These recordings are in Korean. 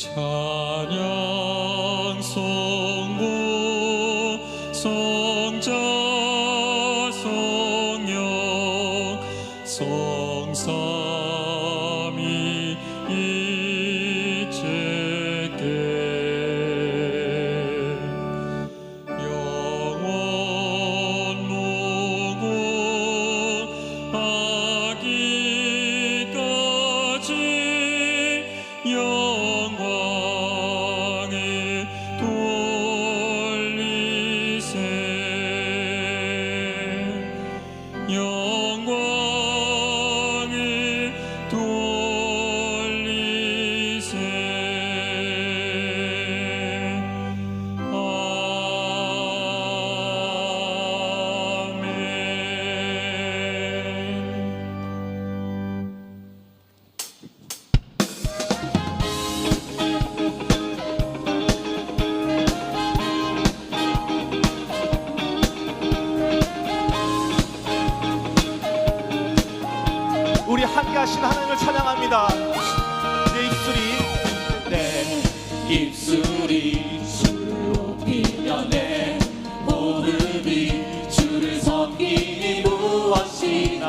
찬양 성부 성자 하신 하나님을 찬양합니다. 내 입술이 내 입술이 주를 높이며 내 호흡이 주를 섬기니 무엇이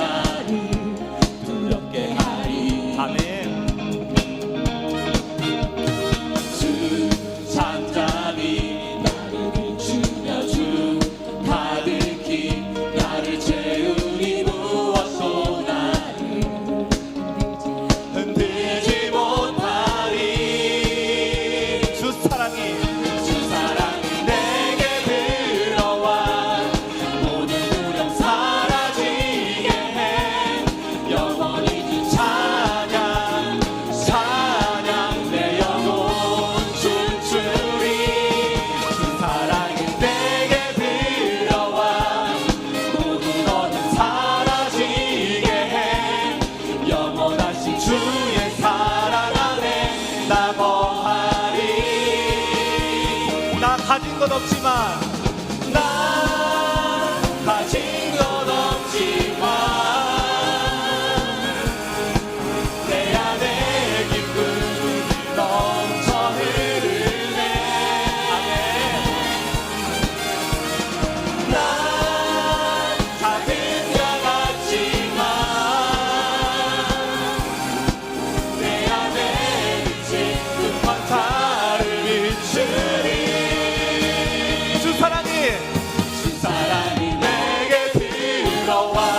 Go. one.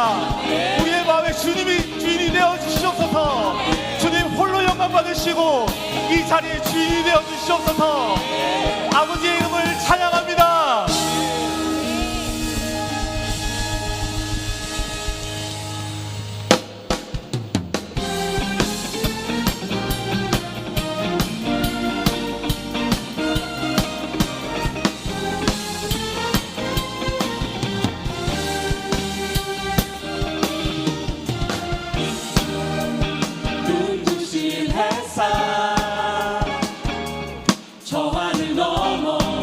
합니다. 우리의 마음에 주님이 주인이 되어 주시옵소서. 주님 홀로 영광 받으시고 이 자리에 주인이 되어 주시옵소서. 아버지의 no more.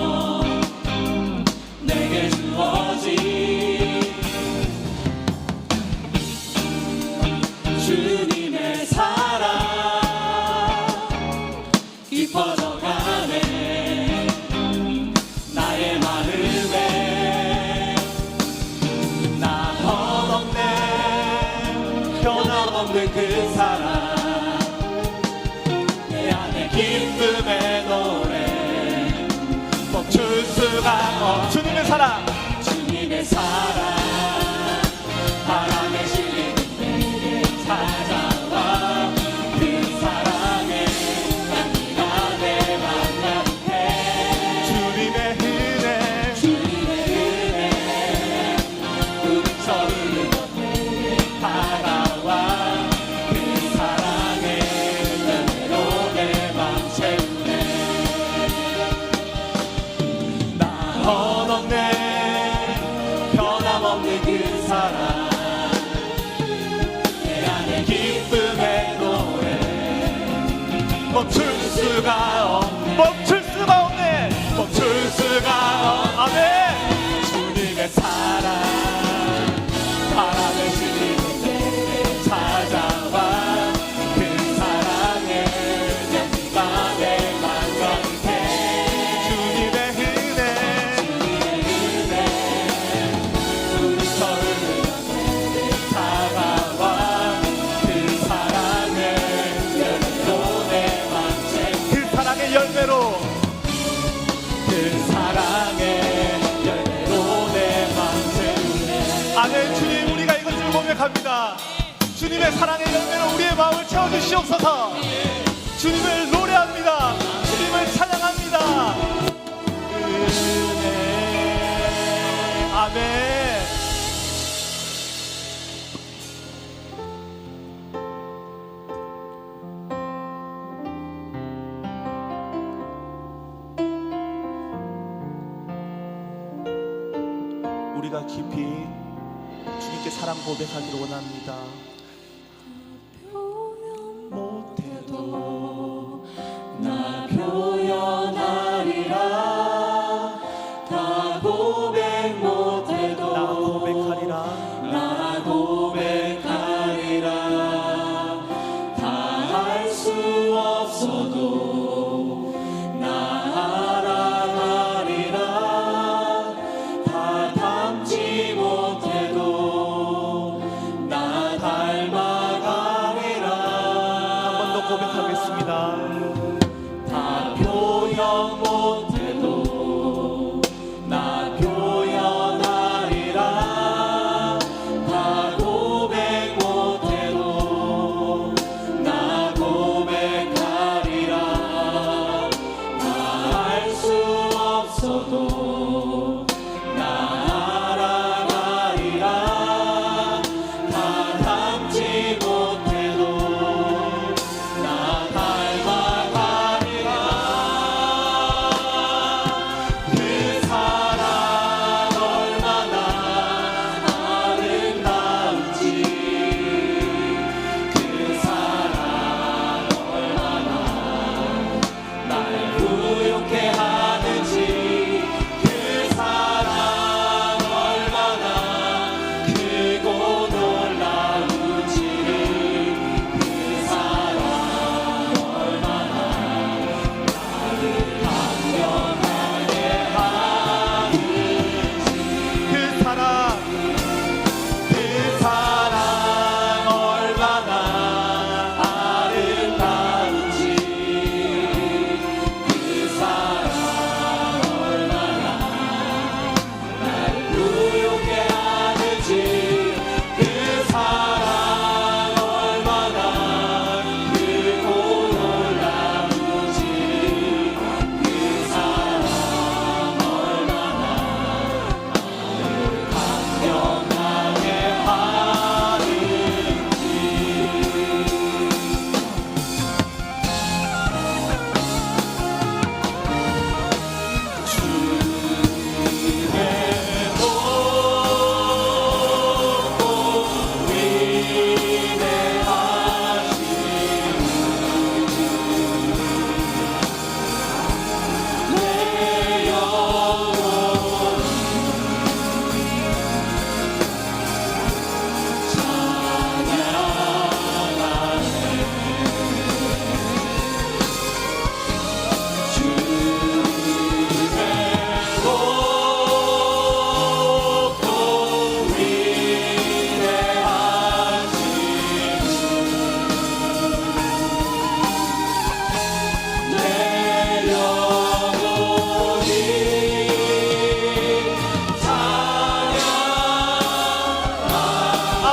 back on spoke to 주님의 사랑의 열매로 우리의 마음을 채워주시옵소서. 주님을 노래합니다. 주님을 찬양합니다. 은혜. 아멘. 우리가 깊이 주님께 사랑 고백하기를 원합니다. na kro.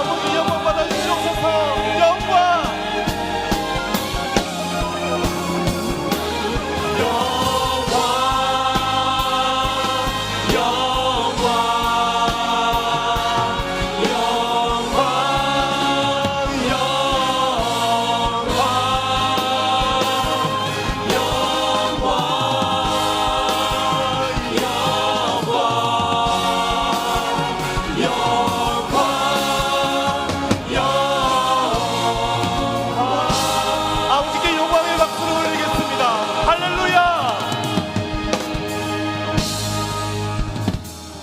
Hallelujah.